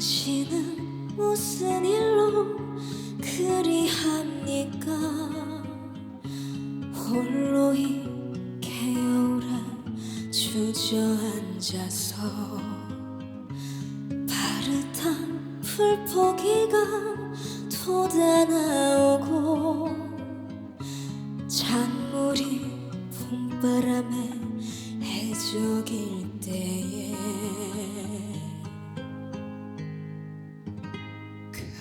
당신은 무슨 일로 그리합니까? 홀로 이 개울에 주저앉아서 파릇한 풀포기가 돋아나오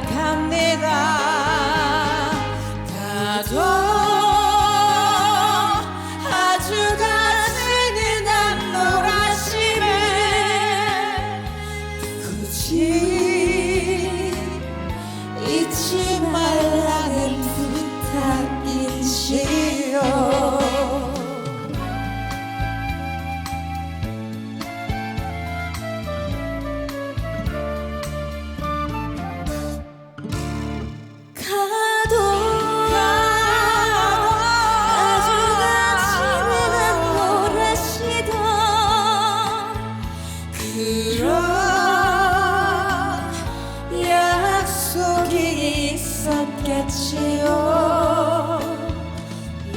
생각합니다. 가도 아주 놀아시네 굳이 있었겠지요.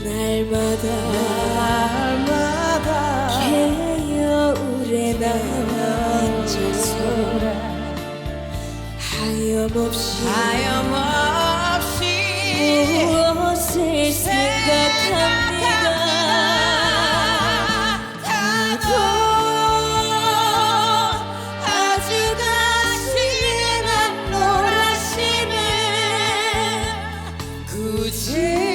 날마다 날마다 개여울에 나와 앉아서 하염없이 하염없이 无情